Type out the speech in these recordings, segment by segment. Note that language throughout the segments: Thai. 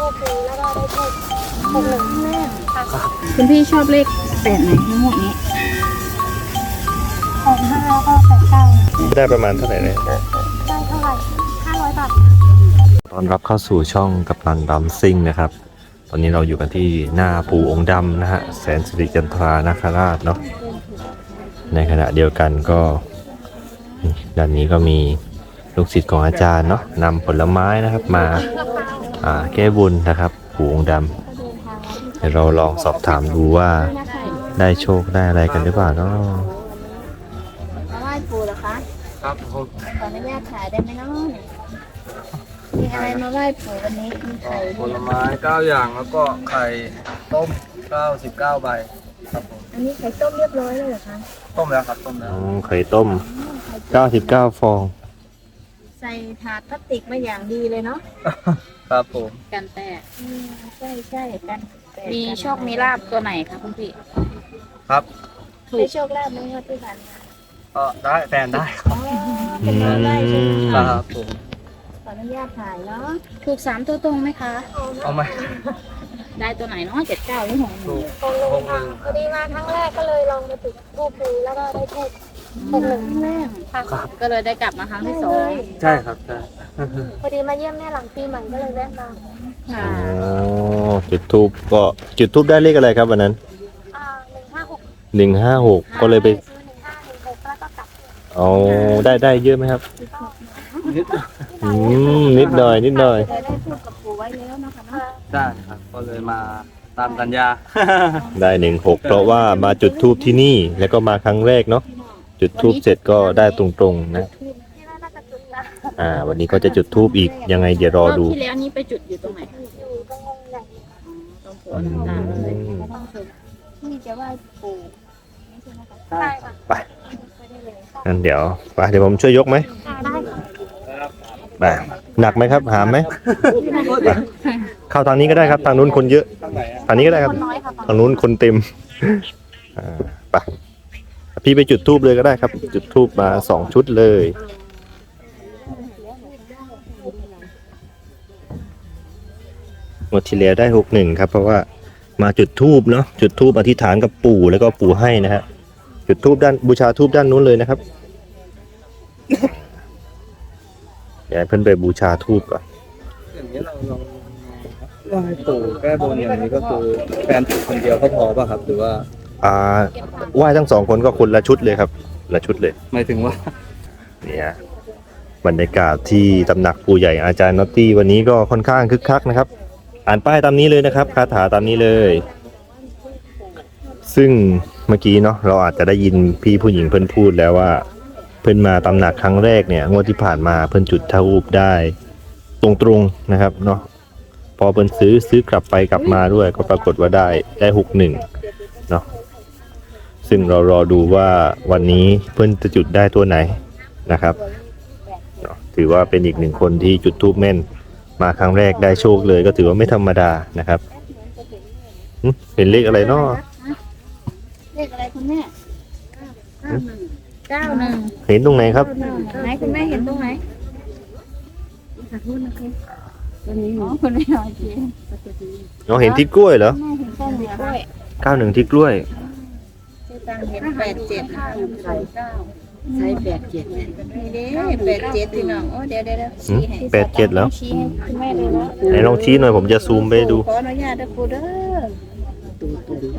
ทูบปีแล้วก็ได้ทูบหกหนึ่งค่ะคุณพี่ชอบเลขแปดไหนทั้งหมดนี้หกห้าแล้วก็แปดเก้าได้ประมาณเท่าไหร่เนี่ยได้เท่าไหร่ห้าร้อยบาทตอนรับเข้าสู่ช่องกัปตันดัมซิ่งนะครับ ตอนนี้เราอยู่กันที่หน้าปู่องค์ดำนะฮะแสนสิริจันทรานาคราชเนาะในขณะเดียวกันก็นี่ด้านนี้ก็มีลูกศิษย์ของอาจารย์เนาะนำผลไม้นะครับมาอ่า แก้บุญนะครับปู่องค์ดำเดี๋ยวเราลองสอบถามดูว่าได้โชคได้อะไรกันหรือเปล่าเนาะมาไหว้ปู่เหรอคะครับผมขออนุญาตถ่ายได้ไหมเนาะมีอะไรมาไหว้ปู่วันนี้มีไข่ผลไม้เก้าอย่างแล้วก็ไข่ต้มเก้าสิบเก้าใบครับผมอันนี้ไข่ต้มเรียบร้อยเลยเหรอคะต้มแล้วครับต้มแล้วอืมไข่ต้ม 99 ฟอง ใส่ถาดพลาสติกมาอย่างดีเลยเนาะครับผม กันแตกใช่ใช่กันมีโชคมีลาบตัวไหนคะคุณพี่ครับได้โชคลาบไหมคะที่ผ่านมาก็ได้แฟนได้ครับเป็นมาไหว้ใช่ไหมคคะรับผมขออนุญาตถ่ายเนาะถูกสามตัวตรงไหมคะ เอาไหมได้ตัวไหนเนาะเจ็ดเก้าหรือหกหนึ่ถูงกหกหนึ่งค่ะพอดีมาครั้งแรกก็เลยลองมาจุดทูบปีแล้วก็ได้ทูบ หกหนึ่งแม่ค่ะก็เลยได้กลับมาครั้งที่สองใช่ครับใช่พอดีมาเยี่ยมแม่หลังปีใหม่ก็เลยแวะมาค่ะอ๋อจุดทูบก็จุดทูบได้เลขอะไรครับวันนั้นอ่าหนึ่งห้าหกหนึ่งห้าหกก็เลยไปซื้อหนึ่งห้าหนึ่งหกแล้วก็กลับเอาได้ได้เยอะไหมครับนิดอืมนิดหน่อย นิดหน่อยได้ได้พูดกับปู่ไว้แล้วนะคะเนาะได้ครับ ก็เลยมาตามสัญญา ได้หนึ่งหกเพราะว่ามาจุดทูบที่นี่แล้วก็มาครั้งแรกเนาะ จุดทูบเสร็จก็ได้ตรงๆนะที่น่าจะจุดนะ อ่า วันนี้ก็จะจุดทูบอีกยังไงเดี๋ยวรอดูบที่แล้วนี่ไปจุดอยู่ตรงไหนคะอยู่ตรงงงใหญ่ตรงสวนต่างๆเลยอืมที่จะไหว้ปู่ใช่ค่ะไปงั้นเดี๋ยวไปเดี๋ยวผมช่วยยกไหมได้ไปหนักไหมครับ หามไหมไปเข้าทางนี้ก็ได้ครับ ทางนู้นคนเยอะข้างไหนอะทางนี้ก็ได้ครับคนน้อยค่ะทางนู้นคนเต็ม อ่าไป พี่ไปจุดทูบเลยก็ได้ครับ จุดทูบมาสองชุดเลย หมดที่แล้วได้หกหนึ่งครับ เพราะว่ามาจุดทูบเนาะจุดทูบอธิษฐานกับปู่แล้วก็ปู่ให้นะฮะจุดทูบด้านบูชาทูบด้านนู้นเลยนะครับเดี๋ยวให้เพิ่นไปบูชาทูบก่อนอย่างนี้เราลองไหว้ปู่แก้บนอย่างนี้ก็คือแฟนปู่คนเดียวก็พอป่ะครับ หรือว่า อ่าไหว้ทั้งสองคนก็คนละชุดเลยครับละชุดเลยหมายถึงว่าเนี่ยบรรยากาศที่ตำหนักปู่ใหญ่อาจารย์นอตตี้วันนี้ก็ค่อนข้างคึกคักนะครับ อ่านป้ายตามนี้เลยนะครับคาถาตามนี้เลย ซึ่งเมื่อกี้เนาะเราอาจจะได้ยินพี่ผู้หญิงเพิ่นพูดแล้วว่า เพิ่นมาตำหนักครั้งแรกเนี่ยงวดที่ผ่านมาเพิ่นจุดทาูปได้ตรงๆนะครับเนาะพอเพิ่นซื้อซื้อกลับไปกลับมาด้วยก็ปรากฏว่าได้ได้หกหนึ่งเนาะ ซึ่งเรารอดูว่าวันนี้เพิ่นจะจุดได้ตัวไหนนะครับเนาะถือว่าเป็นอีกหนึ่งคนที่จุดทูบแม่น มาครั้งแรกได้โชคเลยก็ถือว่าไม่ธรรมดานะครับหึเห็นเลขอะไรเนาะเลขอะไรคุณแม่เก้าหนึ่งเห็นตรงไหนครับไหนคุณแม่เห็นตรงไหนขอโทษนะคะตัวนี้อ๋อคุณแม่โอเคเราเห็นที่กล้วยเหรอแม่เห็นแค่เหนือกล้วยเก้าหนึ่งที่กล้วยชื่อ ตังเห็นแปดเจ็ดใส่เก้าใส่แปดเจ็ดนี่เด้แปดเจ็ดพี่น้องโอ้เดี๋ยวเดี๋ยวเดี๋ยวชี้ให้แปดเจ็ดแล้วชี้ให้คุณแม่เลยนะไหนลองชี้หน่อยผมจะซูมไปดูขออนุญาตนะครูเด้อ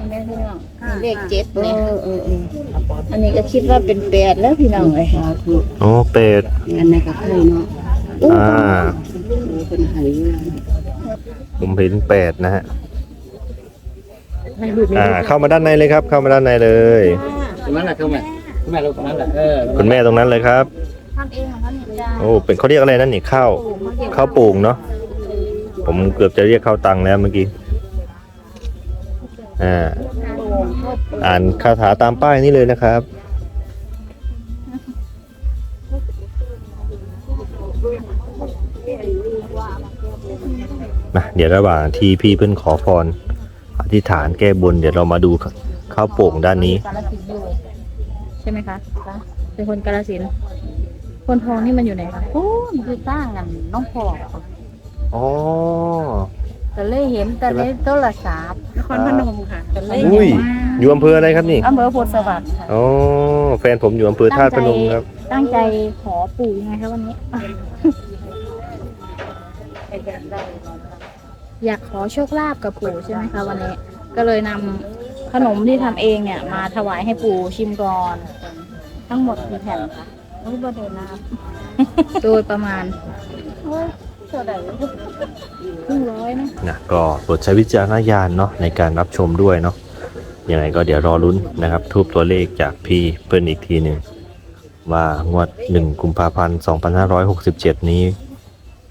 แม่พี่น้องเลขเจ็ดเนี่ยอันนี้ก็คิดว่าเป็นแปดแล้วพี่น้องเลยโอ้เป็ดอันนั้นก็เคยเนาะอ่าเป็นไหอยู่ผมเห็นแปดนะฮะ อ่าเข้ามาด้านในเลยครับ เข้ามาด้านในเลย ตรงนั้นแหละคือแม่แม่เราตรงนั้นแหละเออคุณแม่ตรงนั้นเลยครับ ทำเองของท่านหนึ่งจ้าโอ้เป็นเขาเรียกอะไรนั่นนี่ข้าวข้าวโป่งเนาะผมเกือบจะเรียกข้าวตังแล้วเมื่อกี้อ่าอ่านคาถาตามป้ายนี่เลยนะครับ มาเดี๋ยวระหว่างที่พี่เพิ่นขอพร อธิษฐานแก้บนเดี๋ยวเรามาดูข้าวโป่งด้านนี้ กาลสินธุ์อยู่ใช่ไหมคะเป็นคนกาลสินธุ์คนทองนี่มันอยู่ไหนคะโอ้มันคือตั้งกันน้องพออ๋อแต่ก็เลยเห็นแต่ในโทรศัพท์นครพนมค่ะ ก็เลยอุ้ยมาอยู่อำเภออะไรครับนี่ อำเภอโพธิ์สวัสดิ์ค่ะอ๋อ แฟนผมอยู่อำเภอธาตุพนมครับ ตั้งใจขอปู่ไงคะวันนี้ อยากขอโชคลาภกับปู่ใช่ไหมคะวันนี้ ก็เลยนำขนมที่ทำเองเนี่ย มาถวายให้ปู่ชิมก่อน ทั้งหมดกี่แผ่นคะโอ้ยบ่ได้นับโดยประมาณโอ้ยเท่าไหร่ครึ่งร้อยนะนะก็โปรดใช้วิจารณญาณเนาะในการรับชมด้วยเนาะยังไงก็เดี๋ยวรอลุ้นนะครับทูบตัวเลขจากพี่เพิ่นอีกทีหนึ่งว่างวด 1 กุมภาพันธ์ 2567 นี้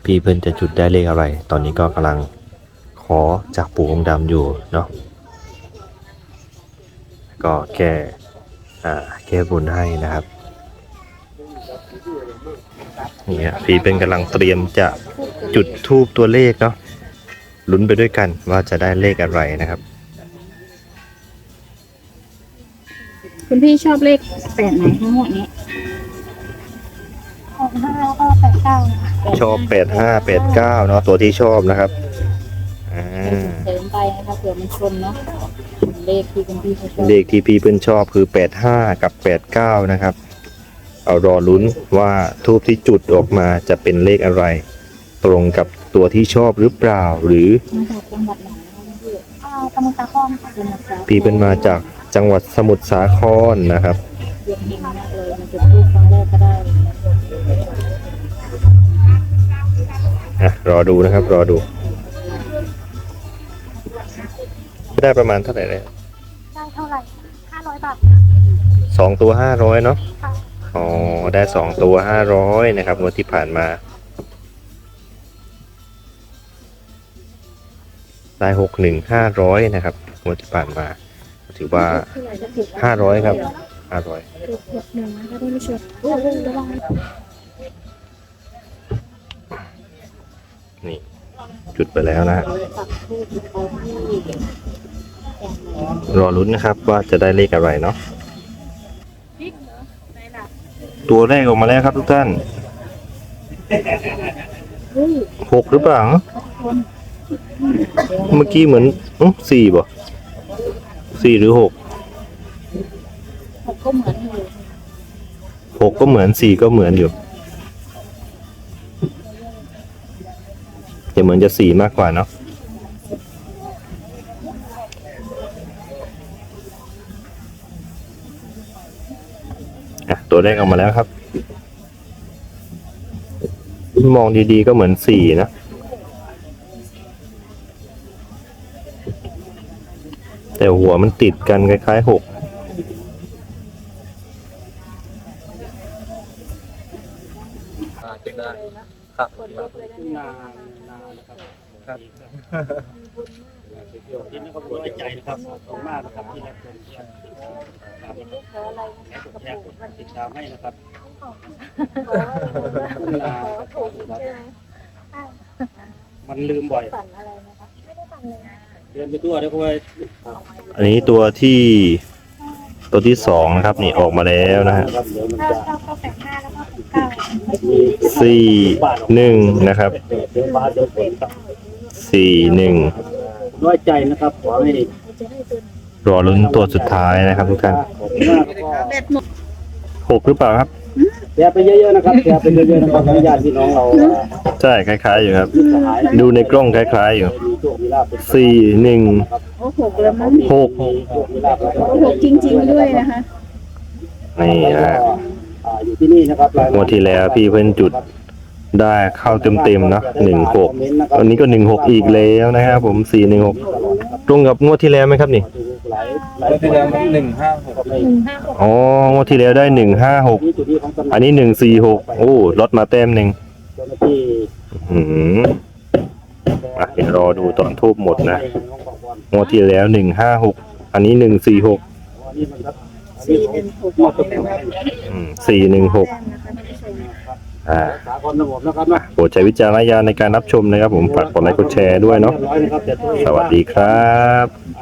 พี่เพิ่นจะจุดได้เลขอะไร ตอนนี้ก็กำลังข อจากปู่องค์ดำอยู่เนาะก็แก้อ่าแก้บุญให้นะครับเนี่ยพี่เป็นกำลังเตรียมจะจุดทูบตัวเลขเนาะลุ้นไปด้วยกันว่าจะได้เลขอะไรนะครับ คุณพี่ชอบเลขแปดไหนทั้งหมดนี้ของห้าแล้วก็แปดเก้าชอบ85 89เนาะตัวที่ชอบนะครับ อ่าเสริมไปนะคะเผื่อมันชนเนาะเลขที่คุณพี่เขาชอบเลขที่พี่เพิ่นชอบคือ 85 กับ 89 นะครับ เอารอลุ้นว่าทูบที่จุดออกมาจะเป็นเลขอะไร ตรงกับตัวที่ชอบหรือเปล่า หรือมาจากจังหวัดไหนนะคะคุณพี่อ่าตำบลตาคอมค่ะจังหวัดสระพี่เป็นมาจากจังหวัดสมุทรสาครนะครับ เรียนเฮงมากเลยมาจุดทูปครั้งแรกก็ได้อะ รอดูนะครับ รอดู ได้ประมาณเท่าไหร่เลยได้เท่าไหร่ห้าร้อยบาทสองตัวห้าร้อยเนาะค่ะอ๋อได้สองตัวห้าร้อยนะครับงวดที่ผ่านมาได้หกหนึ่งห้าร้อยนะครับงวดที่ผ่านมา ถือว่าห้าร้อยครับห้าร้อยถูกหกหนึ่งนะคะท่านผู้ชมโอ้โหระวังนี่ จุดไปแล้วนะฮะ รอลุ้นนะครับว่าจะได้เลขอะไรเนาะตัวแรกออกมาแล้วครับทุกท่านหกหรือเปล่า เมื่อกี้เหมือนสี่บ่สี่หรือหกเขาก็เหมือนหกก็เหมือนสี่ก็เหมือนอยู่จะเหมือนจะสี่มากกว่าเนาะ อะตัวแรกออกมาแล้วครับ มองดีๆก็เหมือนสี่นะแต่หัวมันติดกันคล้ายๆหกอาจจะได้ครับ นะครับขอบคุณมากนะครับที่รับชมที่รับครับกดแชร์กดติดตามให้นะครับถูกใช่ไหมมันลืมบ่อย ฝันอะไรนะคะไม่ได้ฝันเลยเดินไปทั่วแล้วก็ไปอันนี้ตัวที่ตัวที่สองนะครับนี่ออกมาแล้วนะฮะครับเดี๋ยวมันเก้าจะเก้าเก้าแปดห้าแล้วก็แปดเก้ามีสี่หนึ่งนะครับเดี๋ยวฟ้าเดี๋ยวฝนครับสี่หนึ่ง น้อยใจนะครับขอให้รอลุ้นตัวสุดท้ายนะครับทุกท่านขอบคุณมากก็หกหรือเปล่าครับ แชร์ไปเยอะๆนะครับแชร์ไปเยอะๆนะครับญาติพี่น้องเราใช่คล้าย ๆ อยู่ครับมิตรสหายนะดูในกล้องคล้าย ๆ อยู่มีโชคมีลาภเป็นสี่หนึ่งโอ้หกแล้วมั้งหกมีโชคมีลาภแล้วก็โอ้หกจริง ๆ ด้วยนะคะนี่ฮะอ่าอยู่ที่นี่นะครับงวดที่แล้วพี่เพิ่นจุด ได้เข้าเต็มๆเนาะหนึ่งหกวันนี้ก็หนึ่งหกอีกแล้วนะครับผมสี่หนึ่งหกตรงกับงวดที่แล้วไหมครับนี่หลายหลายแล้วที่แล้วมันหนึ่งห้าหกหนึ่งห้าหกอ๋องวดที่แล้วได้หนึ่งห้าหกนี่จุดนี้ของตำรวจอันนี้หนึ่งสี่หกโอ้ลดมาแต้มหนึ่งเจ้าหน้าที่อืมอะเดี๋ยวรอดูตอนทูบหมดนะงวดที่แล้วหนึ่งห้าหกอันนี้หนึ่งสี่หกสี่หนึ่งหกสี่หนึ่งหก อ่าสากลระบบนะครับนะโปรดใช้วิจารณญาณในการรับชมนะครับผมฝากกดไลค์กดแชร์ด้วยเนาะร้อยนะครับสวัสดีครับ